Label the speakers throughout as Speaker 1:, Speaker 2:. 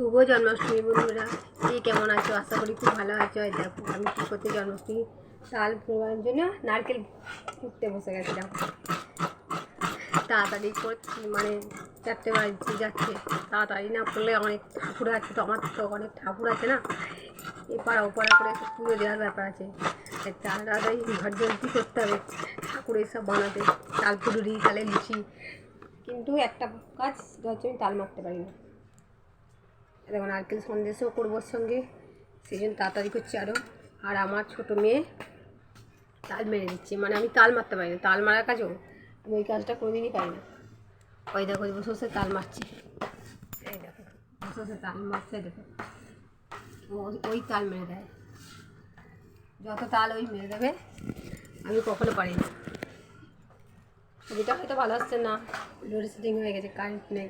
Speaker 1: শুভ জন্মাষ্টমী বন্ধুরা। কে কেমন আছো? আশা করি খুব ভালো আছো। দেখো, আমি কী করতে জন্মাষ্টমী? তাল ফুলবার জন্য নারকেল ফুটতে বসে গেছিলাম। তাড়াতাড়ি করছি মানে চারটে বাজছে যাচ্ছে। তাড়াতাড়ি না করলে অনেক ঠাকুর আছে তো, আমার তো অনেক ঠাকুর আছে না। এপাড়া ওপাড়া করে পুজো দেওয়ার ব্যাপার আছে। তাড়াতাড়ি ঘর জলদি করতে হবে। ঠাকুর এসব বানাতে। তাল ফুলুরি তালে লুচি। কিন্তু একটা কাজ আমি তাল মারতে পারি না। দেখো নারকেল সন্দেশও করব সঙ্গে। সেই জন্য তাড়াতাড়ি করছি আরও আর আমার ছোটো মেয়ে তাল মেরে দিচ্ছে। মানে আমি তাল মারতে পারি না। তাল মারার কাজও আমি ওই কাজটা কোনোদিনই পারি না। ওই দেখো বসে বসে তাল মারছি। এই দেখো, বসে বসে তাল মারছে দেখো। ওই তাল মেরে দেয়। যত তাল ওই মেরে দেবে, আমি কখনো পারি না। যেটা হয়তো ভালো আসছে না। লোডশেডিং হয়ে গেছে কারেন্ট নেই।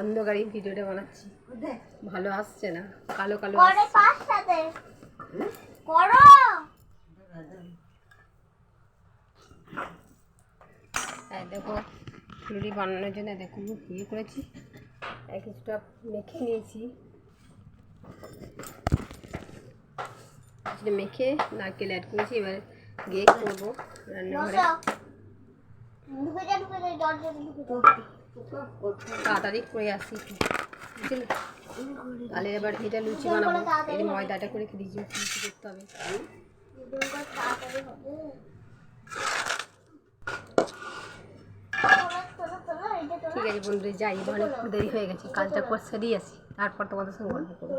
Speaker 1: অন্ধকারই ভিডিওটা বানাচ্ছি। ভালো আসছে না কালো কালো।
Speaker 2: করো
Speaker 1: দেখো ফুলুরি বানানোর জন্য দেখো ইয়ে করেছি। কিছুটা মেখে নিয়েছি। কিছুটা মেখে নারকেল অ্যাড করেছি এবার গিয়ে করব। রান্নাঘরে। তাড়াতাড়ি করে আসি। বুঝলি? তাহলে এবার এটা লুচি বানাবো। এই ময়দাটা করে ফ্রিজে লুচি করতে হবে। ঠিক আছে বন্ধুরা, যাই, অনেক দেরি হয়ে গেছে। কাজটা করে সেরিয়ে আসি। তারপর তোমাদের সঙ্গে গল্প করব।